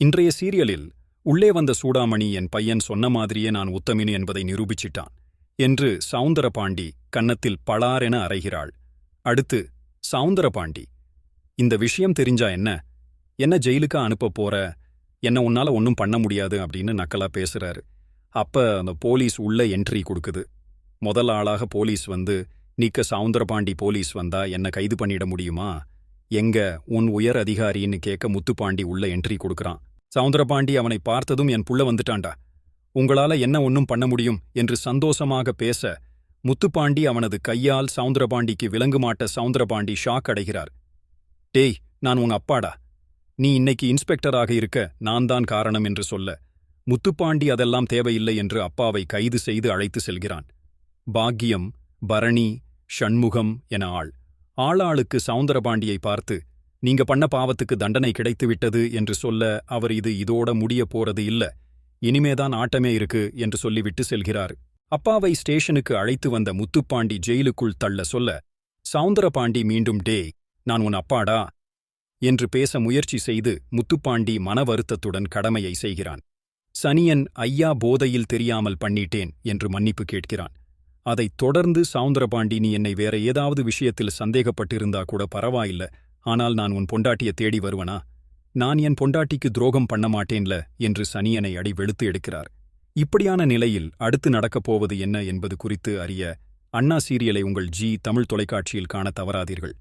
இன்றைய சீரியலில் உள்ளே வந்த சூடாமணி என் பையன் சொன்ன மாதிரியே நான் உத்தமினி என்பதை நிரூபிச்சிட்டான் என்று சவுந்தரபாண்டி கன்னத்தில் பளாரென அறைகிறாள். அடுத்து சவுந்தரபாண்டி இந்த விஷயம் தெரிஞ்சா என்ன? என்ன ஜெயிலுக்கா அனுப்ப போற? என்ன உன்னால ஒன்றும் பண்ண முடியாது அப்படின்னு நக்கலா பேசுறாரு. அப்ப அந்த போலீஸ் உள்ள என்ட்ரி கொடுக்குது. முதல் ஆளாக போலீஸ் வந்து நீக்க சவுந்தரபாண்டி போலீஸ் வந்தா என்ன கைது பண்ணிட முடியுமா? எங்க உன் உயர் அதிகாரின்னு கேட்க முத்துப்பாண்டி உள்ள என்ட்ரி கொடுக்கறான். சவுந்தரபாண்டி அவனை பார்த்ததும் என் புள்ள வந்துட்டான்டா உங்களால என்ன ஒன்னும் பண்ண முடியும் என்று சந்தோஷமாக பேச முத்துப்பாண்டி அவனது கையால் சவுந்தரபாண்டிக்கு விலங்கு மாட்ட சவுந்தரபாண்டி ஷாக் அடைகிறார். டேய் நான் உங்க அப்பாடா. நீ இன்னைக்கு இன்ஸ்பெக்டராக இருக்க நான் தான் காரணம் என்று சொல்ல முத்துப்பாண்டி அதெல்லாம் தேவையில்லை என்று அப்பாவை கைது செய்து அழைத்து செல்கிறான். பாக்கியம் பரணி ஷண்முகம் என ஆள். ஆளாளுக்கு சவுந்தரபாண்டியை பார்த்து நீங்க பண்ண பாவத்துக்கு தண்டனை கிடைத்துவிட்டது என்று சொல்ல அவர் இது இதோட முடிய போறது இல்ல. இனிமேதான் ஆட்டமே இருக்கு என்று சொல்லிவிட்டு செல்கிறார். அப்பாவை ஸ்டேஷனுக்கு அழைத்து வந்த முத்துப்பாண்டி ஜெயிலுக்குள் தள்ள சொல்ல சவுந்தரபாண்டி மீண்டும் டே நான் உன் அப்பாடா? என்று பேச முயற்சி செய்து முத்துப்பாண்டி மன வருத்தத்துடன் கடமையை செய்கிறான். சனியன் ஐயா போதையில் தெரியாமல் பண்ணிட்டேன் என்று மன்னிப்பு கேட்கிறான். அதைத் தொடர்ந்து சவுந்தரபாண்டி நீ என்னை வேற ஏதாவது விஷயத்தில் சந்தேகப்பட்டிருந்தா கூட பரவாயில்ல. ஆனால் நான் உன் பொண்டாட்டிய தேடி வருவனா? நான் என் பொண்டாட்டிக்கு துரோகம் பண்ண மாட்டேன்ல? என்று சனியனை அடி வெளுத்து எடுக்கிறார். இப்படியான நிலையில் அடுத்து நடக்கப் போவது என்ன என்பது குறித்து அறிய அண்ணா சீரியலை உங்கள் ஜி தமிழ் தொலைக்காட்சியில் காண தவறாதீர்கள்.